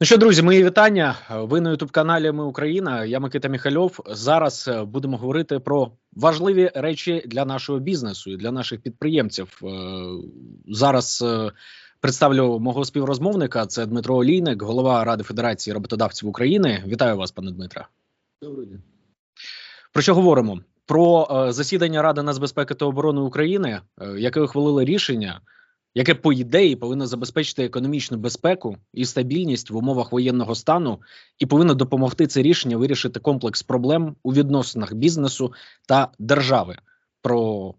Ну що, друзі, мої вітання. Ви на ютуб каналі Ми Україна. Я Микита Міхальов. Зараз е, будемо говорити про важливі речі для нашого бізнесу і для наших підприємців. Е, зараз е, представлю мого співрозмовника. Це Дмитро Олійник, голова Ради Федерації роботодавців України. Вітаю вас, пане Дмитре. Добрий день. Про що говоримо? Про засідання Ради нацбезпеки та оборони України, яке ухвалило рішення яке по ідеї повинно забезпечити економічну безпеку і стабільність в умовах воєнного стану, і повинно допомогти це рішення вирішити комплекс проблем у відносинах бізнесу та держави, про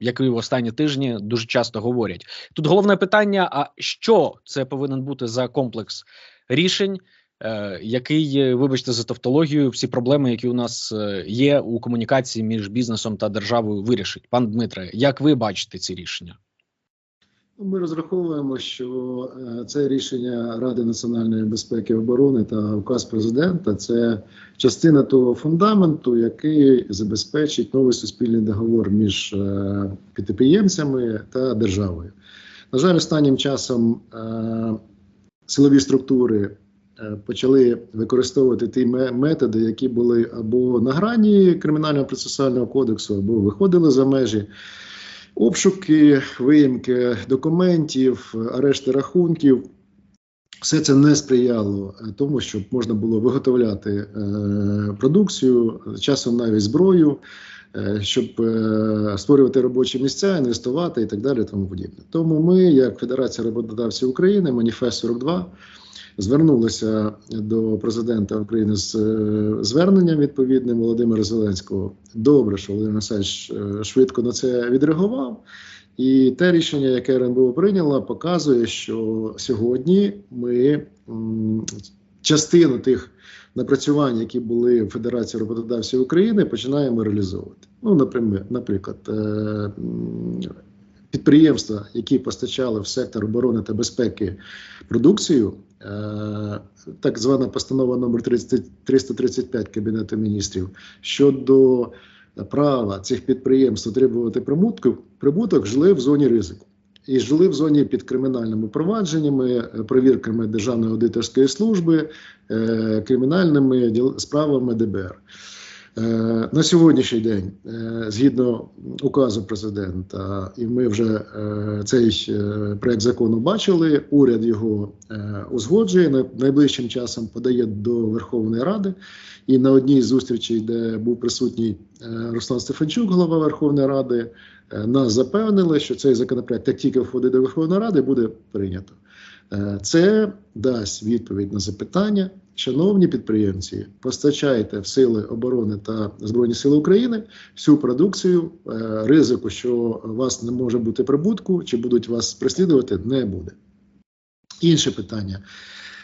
який в останні тижні дуже часто говорять. Тут головне питання: а що це повинен бути за комплекс рішень? Е, який, вибачте, за тавтологію, всі проблеми, які у нас е, є у комунікації між бізнесом та державою, вирішить, пан Дмитре, як ви бачите ці рішення? Ми розраховуємо, що е, це рішення Ради національної безпеки і оборони та указ президента це частина того фундаменту, який забезпечить новий суспільний договор між е, підприємцями та державою. На жаль, останнім часом е, силові структури почали використовувати ті методи, які були або на грані кримінального процесуального кодексу, або виходили за межі. Обшуки, виїмки документів, арешти рахунків. Все це не сприяло е, тому, щоб можна було виготовляти е, продукцію, часом навіть зброю, е, щоб створювати робочі місця, інвестувати і так далі. Тому подібне. Тому ми, як Федерація роботодавців України, маніфест 42, звернулися до президента України з е, зверненням відповідним Володимира Зеленського. Добре, що Володимир Васильович е, швидко на це відреагував. І те рішення, яке РНБО прийняло, показує, що сьогодні ми частину тих напрацювань, які були в Федерації роботодавців України, починаємо реалізовувати. Ну, наприклад, е, підприємства, які постачали в сектор оборони та безпеки продукцію, е, так звана постанова номер 335 Кабінету міністрів щодо права цих підприємств отримувати прибутку, прибуток, жили в зоні ризику. І жили в зоні під кримінальними провадженнями, перевірками Державної аудиторської служби, е, кримінальними справами ДБР. Е, на сьогоднішній день, е, згідно указу президента, і ми вже е, цей проект закону бачили. Уряд його узгоджує найближчим часом подає до Верховної Ради. І на одній з зустрічей, де був присутній Руслан Стефанчук, голова Верховної Ради, нас запевнили, що цей законопроект, як тільки входить до Верховної Ради, буде прийнято. Це дасть відповідь на запитання. Шановні підприємці, постачайте в сили оборони та збройні сили України всю продукцію. Е, ризику, що у вас не може бути прибутку, чи будуть вас переслідувати, не буде. Інше питання.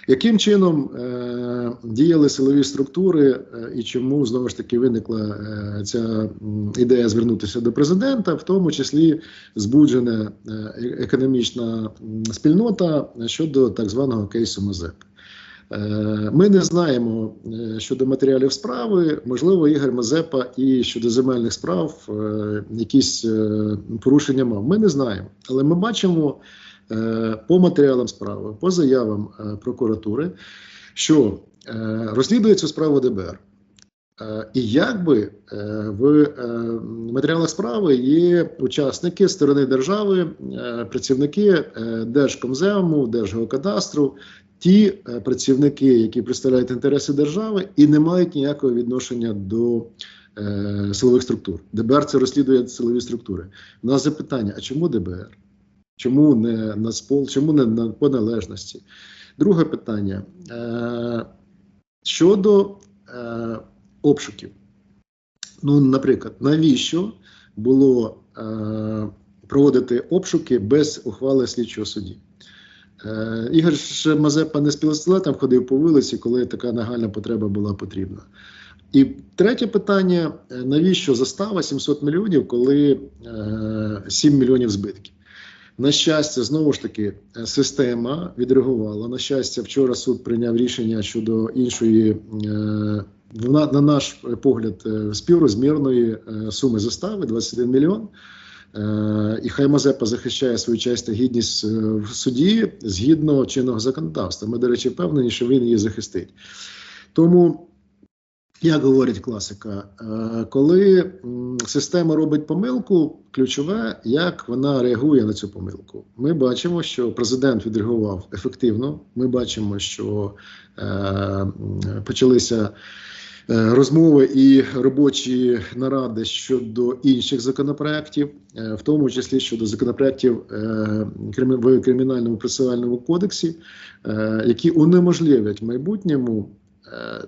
Яким чином е, діяли силові структури, е, і чому знову ж таки виникла е, ця ідея звернутися до президента, в тому числі збуджена економічна спільнота щодо так званого кейсу МАЗЕП? Е, ми не знаємо е, щодо матеріалів справи, можливо, Ігор Мазепа і щодо земельних справ е, якісь порушення мав. Ми не знаємо, але ми бачимо по матеріалам справи, по заявам прокуратури, що розслідує цю справу ДБР. І якби в матеріалах справи є учасники сторони держави, працівники Держкомзему, Держгеокадастру, ті е, працівники, які представляють інтереси держави, і не мають ніякого відношення до е, силових структур. ДБР це розслідує силові структури. У нас запитання: а чому ДБР? Чому не Нацпол, чому не на по належності? Друге питання е, щодо е, обшуків. Ну, наприклад, навіщо було е, проводити обшуки без ухвали слідчого судді? Е, Ігор Мазепа не з пілостилетом ходив по вулиці, коли така нагальна потреба була потрібна. І третє питання: е, навіщо застава 700 мільйонів, коли 7 е, мільйонів збитків? На щастя, знову ж таки, система відреагувала. На щастя, вчора суд прийняв рішення щодо іншої, на наш погляд, співрозмірної суми застави 21 мільйон. Е, і хай Мазепа захищає свою честь та гідність е, в суді згідно чинного законодавства. Ми, до речі, впевнені, що він її захистить. Тому, як говорить класика, е, коли система робить помилку, ключове, як вона реагує на цю помилку. Ми бачимо, що президент відреагував ефективно. Ми бачимо, що е, почалися. Е, Розмови і робочі наради щодо інших законопроєктів, е, в тому числі щодо законопроєктів е, в кримінальному процесуальному кодексі, які унеможливлять в майбутньому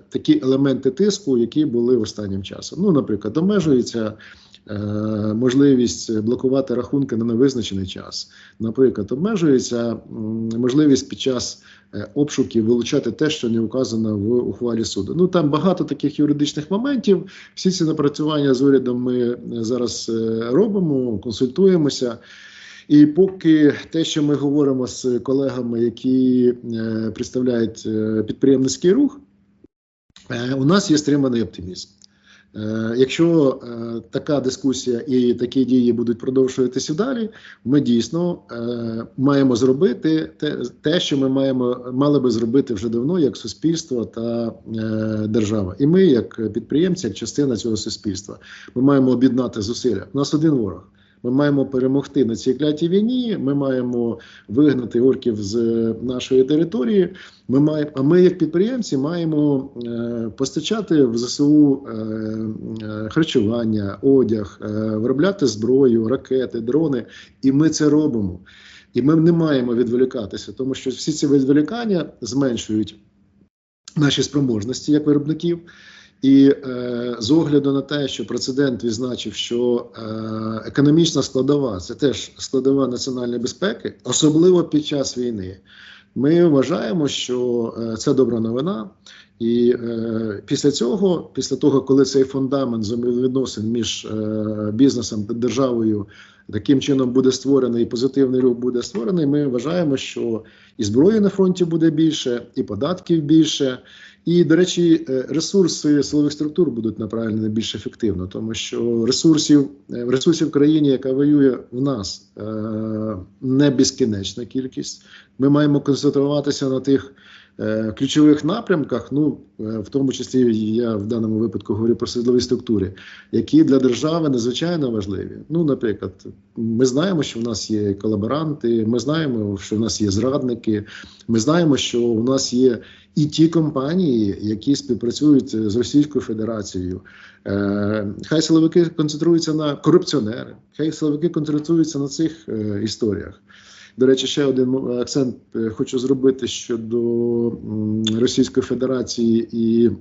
такі елементи тиску, які були останнім часом. Ну, наприклад, обмежується можливість блокувати рахунки на невизначений час. Наприклад, обмежується можливість під час е, обшуків вилучати те, що не указано в ухвалі суду. Ну там багато таких юридичних моментів. Всі ці напрацювання з урядом ми е, зараз е, робимо, консультуємося. І поки те, що ми говоримо з колегами, які е, представляють е, підприємницький рух, е, у нас є стриманий оптимізм. Е, Якщо е, така дискусія і такі дії будуть продовжуватися далі, ми дійсно е, маємо зробити те, що ми маємо мали би зробити вже давно, як суспільство та держава. І ми, як підприємці, як частина цього суспільства, ми маємо об'єднати зусилля. У нас один ворог. Ми маємо перемогти на цій клятій війні. Ми маємо вигнати орків з нашої території. Ми маємо, а ми, як підприємці, маємо е, постачати в ЗСУ е, е, харчування, одяг, е, виробляти зброю, ракети, дрони. І ми це робимо. І ми не маємо відволікатися, тому що всі ці відволікання зменшують наші спроможності як виробників. І е, з огляду на те, що прецедент відзначив, що е, економічна складова це теж складова національної безпеки, особливо під час війни, ми вважаємо, що е, це добра новина. І е, після цього, після того, коли цей фундамент взаємовідносин між е, бізнесом та державою таким чином буде створений, і позитивний рух буде створений, ми вважаємо, що і зброї на фронті буде більше, і податків більше. І, до речі, е, ресурси силових структур будуть направлені більш ефективно, тому що ресурсів е, ресурсів країні, яка воює в нас, е, не безкінечна кількість. Ми маємо концентруватися на тих ключових напрямках. Ну е, в тому числі я в даному випадку говорю про силові структури, які для держави надзвичайно важливі. Ну, наприклад, ми знаємо, що в нас є колаборанти, ми знаємо, що в нас є зрадники. Ми знаємо, що у нас є і ті компанії, які співпрацюють з Російською Федерацією. Е, хай силовики концентруються на корупціонери, хай силовики концентруються на цих е, історіях. До речі, ще один акцент е, хочу зробити щодо Російської Федерації і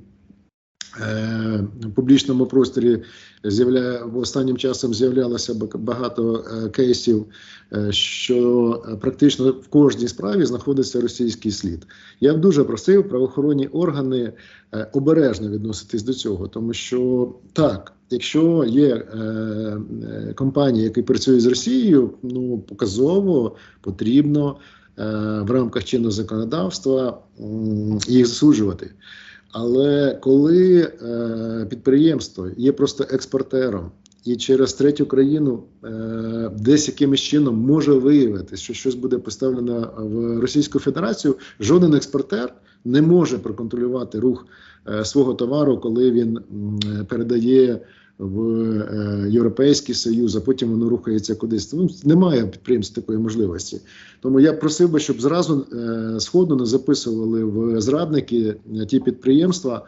в публічному просторі з'являє останнім часом з'являлося багато е, кейсів, е, що е, практично в кожній справі знаходиться російський слід. Я б дуже просив правоохоронні органи е, обережно відноситись до цього, тому що так, якщо є е, е, компанії, які працюють з Росією, ну показово потрібно е, в рамках чинного законодавства їх засуджувати. Але коли е, підприємство є просто експортером і через третю країну е, десь якимось чином може виявити, що щось буде поставлено в Російську Федерацію, жоден експортер не може проконтролювати рух е, свого товару, коли він е, передає в е, Європейський Союз, а потім воно рухається кудись. Ну, немає підприємств такої можливості. Тому я просив би, щоб зразу е, сходу не записували в зрадники е, ті підприємства,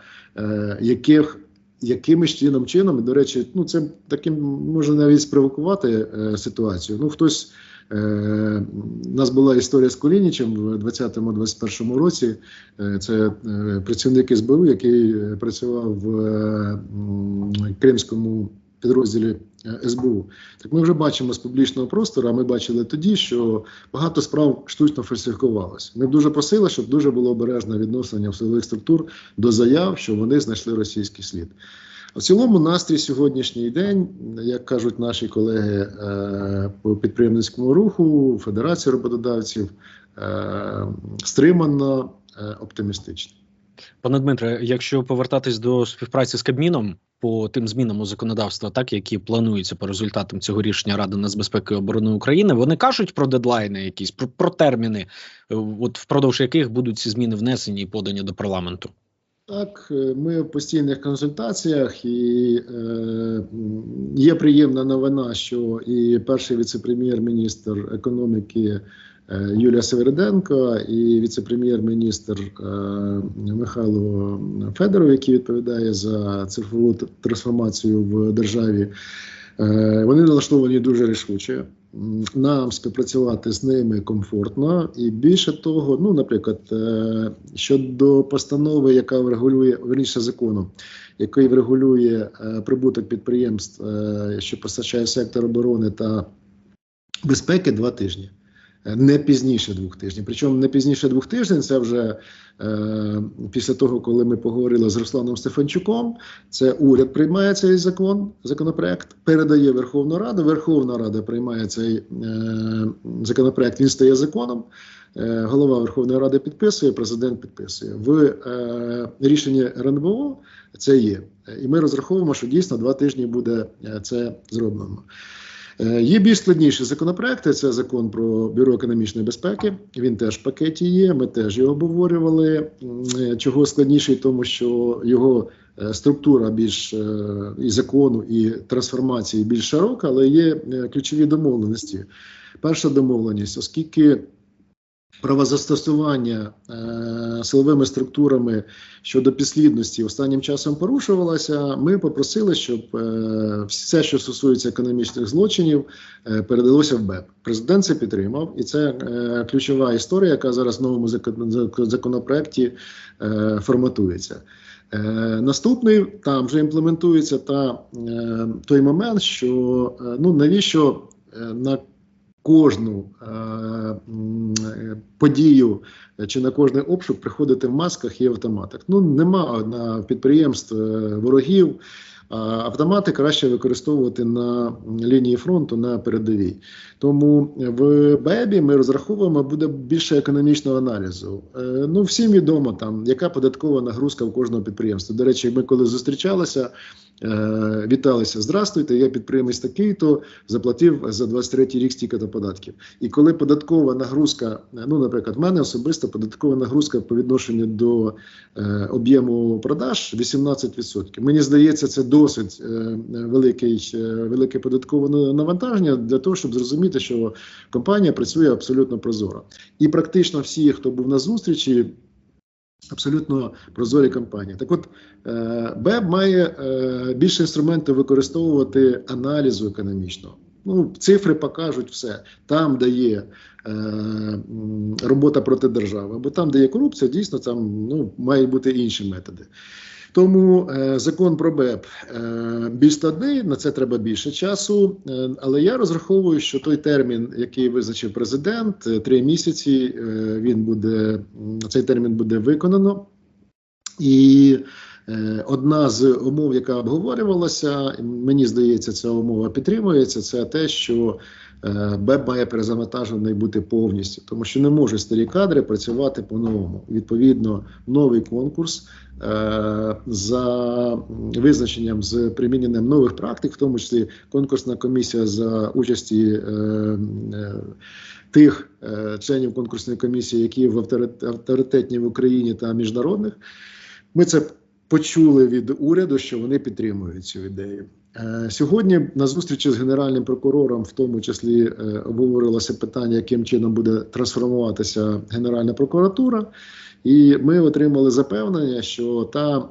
яких якимось чином чином, до речі, ну це таким може навіть спровокувати ситуацію. Ну хтось. Е, у нас була історія з Кулінічем в 2020-2021 році. Е, Це е, працівник СБУ, який е, працював в е, Кримському підрозділі е, СБУ. Так ми вже бачимо з публічного простору. А ми бачили тоді, що багато справ штучно фальсифікувалося. Ми дуже просили, щоб дуже було обережне відношення в силових структур до заяв, що вони знайшли російський слід. В цілому настрій сьогоднішній день, як кажуть наші колеги е, по підприємницькому руху, Федерації роботодавців, е, стримано е, оптимістичний. Пане Дмитре, якщо повертатись до співпраці з Кабміном по тим змінам у законодавства, так які плануються по результатам цього рішення Ради нацбезпеки і оборони України, вони кажуть про дедлайни, якісь про, про терміни, от впродовж яких будуть ці зміни внесені і подані до парламенту. Так, е, ми в постійних консультаціях, і е, є приємна новина, що і перший віце-прем'єр-міністр економіки е, Юлія Севериденко, і віце-прем'єр-міністр е, Михайло Федоров, який відповідає за цифрову трансформацію в державі, е, вони налаштовані дуже рішуче. Нам співпрацювати з ними комфортно, і більше того, ну, наприклад, е, щодо постанови, яка врегулює верніше закону, який врегулює е, прибуток підприємств, е, що постачає сектор оборони та безпеки, два тижні. Не пізніше двох тижнів. Причому не пізніше двох тижнів. Це вже е, після того, коли ми поговорили з Русланом Стефанчуком. Це уряд приймає цей закон, законопроект, передає Верховну Раду. Верховна Рада приймає цей е, законопроект. Він стає законом. Е, Голова Верховної Ради підписує, президент підписує. В е, рішенні РНБО це є. І ми розраховуємо, що дійсно два тижні буде е, це зроблено. Е, Є більш складніші законопроекти. Це закон про бюро економічної безпеки. Він теж в пакеті є. Ми теж його обговорювали. Е, Чого складніший, тому що його е, структура більш і закону, і трансформації більш широка, але є ключові домовленості. Перша домовленість, оскільки правозастосування е, силовими структурами щодо підслідності останнім часом порушувалося, ми попросили, щоб е, все, що стосується економічних злочинів, е, передалося в БЕП. Президент це підтримав, і це е, ключова історія, яка зараз в новому законопроекті е, форматується. Е, наступний там вже імплементується та е, той момент, що е, ну навіщо е, на кожну е, подію чи на кожний обшук приходити в масках і автоматах. Ну нема на підприємств е, ворогів. Автомати краще використовувати на лінії фронту на передовій. Тому в БЕБі ми розраховуємо буде більше економічного аналізу. Е, ну всім відомо там, яка податкова нагрузка в кожного підприємства. До речі, ми коли зустрічалися, віталися. Здрастуйте, я підприємець такий, то заплатив за 23 рік стільки-то податків. І коли податкова нагрузка, е, ну, наприклад, в мене особисто податкова нагрузка по відношенню до е, об'єму продаж 18%. Мені здається, це досить е, великий, е, велике податкове навантаження для того, щоб зрозуміти, що компанія працює абсолютно прозоро. І практично всі, хто був на зустрічі, абсолютно прозорі компанії. Так от е, БЕБ має е, більше інструментів використовувати аналізу економічного. Ну, цифри покажуть все. Там, де є е, робота проти держави, або там, де є корупція, дійсно там ну, мають бути інші методи. Тому е, закон про БЕП е, більш складний, на це треба більше часу. Е, але я розраховую, що той термін, який визначив президент, три місяці, він буде цей термін буде виконано. І одна з умов, яка обговорювалася, мені здається, ця умова підтримується. Це те, що БЕБ має перезавантажений бути повністю, тому що не можуть старі кадри працювати по-новому. Відповідно, новий конкурс е, за визначенням з приміненням нових практик, в тому числі конкурсна комісія за участі. Е, е, Тих членів конкурсної комісії, які в авторитетні в Україні та міжнародних, ми це почули від уряду, що вони підтримують цю ідею. Е, Сьогодні на зустрічі з генеральним прокурором, в тому числі, е, обговорилося питання, яким чином буде трансформуватися Генеральна прокуратура. І ми отримали запевнення, що та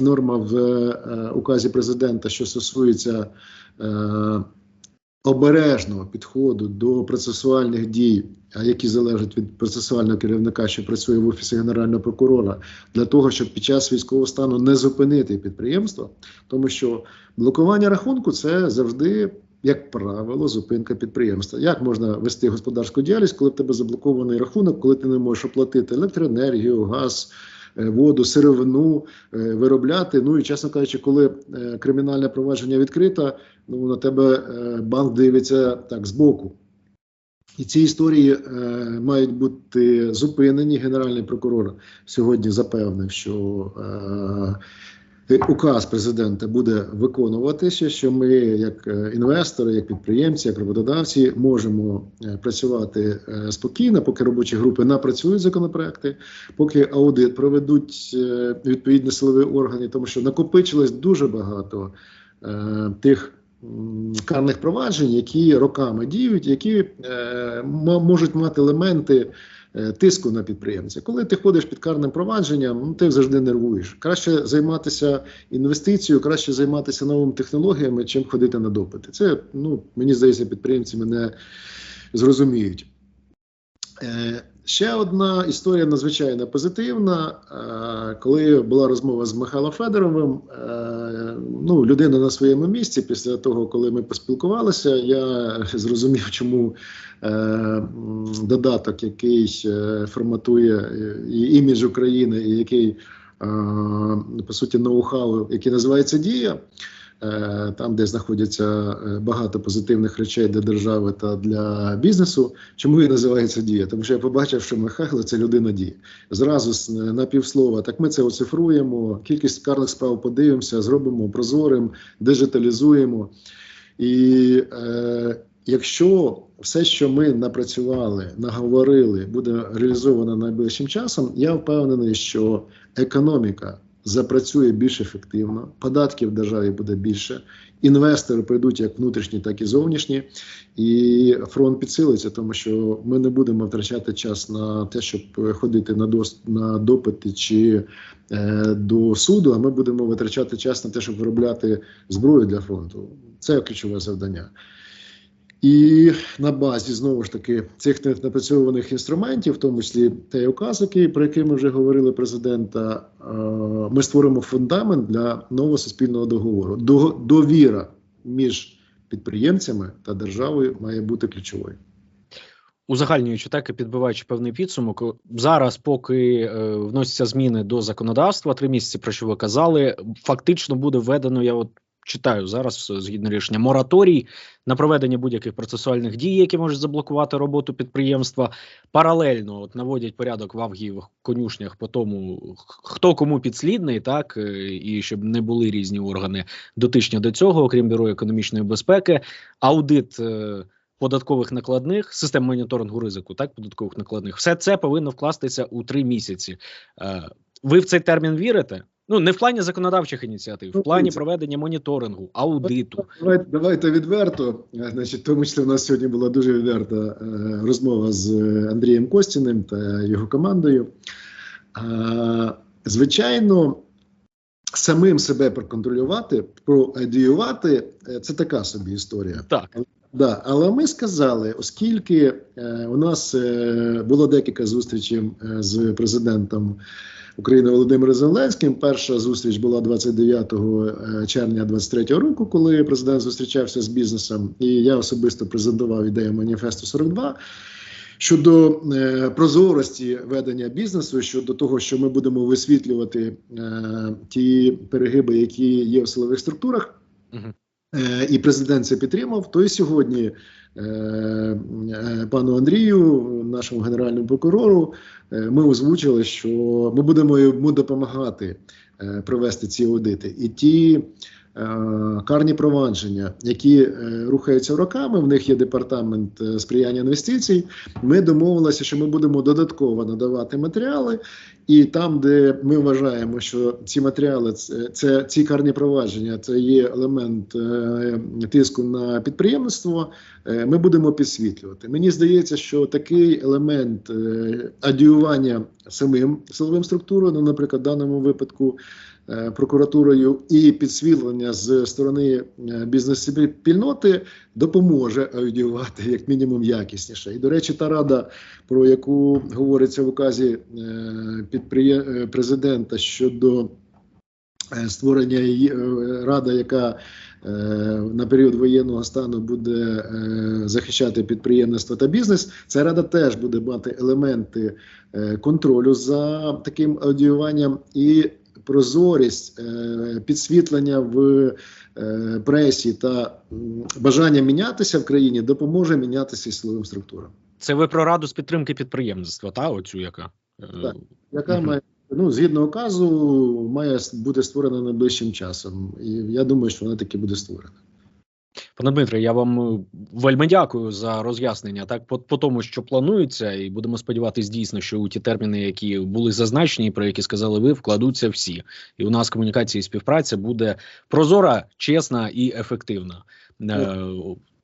норма в е, указі президента, що стосується обережного підходу до процесуальних дій, які залежать від процесуального керівника, що працює в офісі генерального прокурора, для того, щоб під час військового стану не зупинити підприємство, тому що блокування рахунку це завжди. Як правило, зупинка підприємства. Як можна вести господарську діяльність, коли в тебе заблокований рахунок, коли ти не можеш оплатити електроенергію, газ, е, воду, сировину, е, виробляти? Ну і чесно кажучи, коли е, кримінальне провадження відкрите, ну на тебе е, банк дивиться так збоку. І ці історії е, мають бути зупинені. Генеральний прокурор сьогодні запевнив, що е, указ президента буде виконуватися. Що ми, як е, інвестори, як підприємці, як роботодавці, можемо е, працювати спокійно, поки робочі групи напрацюють законопроекти, поки аудит проведуть відповідні силові органи, тому що накопичилось дуже багато е, тих карних проваджень, які роками діють, які е, можуть мати елементи е, тиску на підприємця. Коли ти ходиш під карним провадженням, ну, ти завжди нервуєш. Краще займатися інвестицією, краще займатися новими технологіями, чим ходити на допити. Це ну мені здається, підприємці мене зрозуміють. Е, Ще одна історія надзвичайно позитивна. Е, Коли була розмова з Михайлом Федоровим, е, ну людина на своєму місці. Після того, коли ми поспілкувалися, я зрозумів, чому додаток, який форматує і імідж України, і який по суті ноу-хау, який називається Дія. Е, Там, де знаходяться е, багато позитивних речей для держави та для бізнесу, Чому він називається дія? Тому що я побачив, що Михайло це людина дії. Зразу с- на півслова. Так ми це оцифруємо, кількість карних справ подивимося, зробимо прозорим, диджиталізуємо. І е, якщо все, що ми напрацювали, наговорили, буде реалізовано найближчим часом, я впевнений, що економіка запрацює більш ефективно, податків в державі буде більше, інвестори прийдуть як внутрішні, так і зовнішні. І фронт підсилиться, тому що ми не будемо втрачати час на те, щоб ходити на дос на допити чи е, до суду. А ми будемо витрачати час на те, щоб виробляти зброю для фронту. Це ключове завдання. І на базі знову ж таки цих напрацьованих інструментів, в тому числі той указ, який про який ми вже говорили президента, е, ми створимо фундамент для нового суспільного договору. До- Довіра між підприємцями та державою має бути ключовою. узагальнюючи так і підбиваючи певний підсумок, зараз, поки е, вносяться зміни до законодавства, три місяці про що ви казали, фактично буде введено. Я от читаю зараз е, згідно рішення мораторій на проведення будь-яких процесуальних дій, які можуть заблокувати роботу підприємства. Паралельно от наводять порядок в авгієвих конюшнях по тому, хто кому підслідний, так е, і щоб не були різні органи дотичні до цього, окрім бюро економічної безпеки, аудит. е, податкових накладних, систем моніторингу ризику, так податкових накладних, все це повинно вкластися у три місяці. Ви в цей термін вірите? Ну не в плані законодавчих ініціатив, в плані проведення моніторингу, аудиту. Давайте, давайте відверто. Е, Значить, тому числі у нас сьогодні була дуже відверта е, розмова з е, Андрієм Костіним та його командою. Звичайно, самим себе проконтролювати, проадіювати е, це така собі історія. Так, Да, але ми сказали, оскільки е, у нас е, було декілька зустрічей з президентом України Володимиром Зеленським. Перша зустріч була 29 е, червня 23 року, коли президент зустрічався з бізнесом, і я особисто презентував ідею маніфесту 42 щодо е, прозорості ведення бізнесу, щодо того, що ми будемо висвітлювати е, ті перегиби, які є в силових структурах. Е, І президент це підтримав. То і сьогодні е, пану Андрію, нашому генеральному прокурору, ми озвучили, що ми будемо йому допомагати е, провести ці аудити. І ті е, карні провадження, які е, рухаються роками, в них є департамент е, сприяння інвестицій. Ми домовилися, що ми будемо додатково надавати матеріали, і там, де ми вважаємо, що ці матеріали, це, ці карні провадження, це є елемент е, тиску на підприємництво. е, Ми будемо підсвітлювати. Мені здається, що такий елемент е, адіювання самим силовим структурам, ну, наприклад, в даному випадку е, прокуратурою, і підсвітлення з сторони е, бізнес-спільноти допоможе аудіювати як мінімум якісніше. І до речі, та рада, про яку говориться в указі е, підприє... е, президента щодо е, створення її е, рада, яка е, на період воєнного стану буде е, захищати підприємництво та бізнес. Ця рада теж буде мати елементи е, контролю за таким аудіюванням і прозорість, е, підсвітлення в е, пресі та бажання мінятися в країні допоможе мінятися силовим структурам. Це ви про раду з підтримки підприємництва, та оцю яка Е, Так. яка угу. має ну згідно указу має бути створена найближчим часом. І я думаю, що вона таки буде створена. Пане Дмитре, я вам е, вельми дякую за роз'яснення. Так, по, по тому, що планується, і будемо сподіватися, дійсно, що у ті терміни, які були зазначені, про які сказали ви, вкладуться всі. І у нас комунікація і співпраця буде прозора, чесна і ефективна. Е,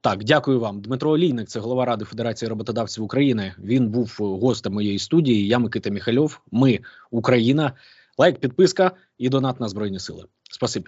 так, дякую вам. Дмитро Олійник, це голова ради Федерації роботодавців України. Він був гостем моєї студії. Я Микита Міхальов. Ми Україна. Лайк, підписка і донат на збройні сили. Спасибі.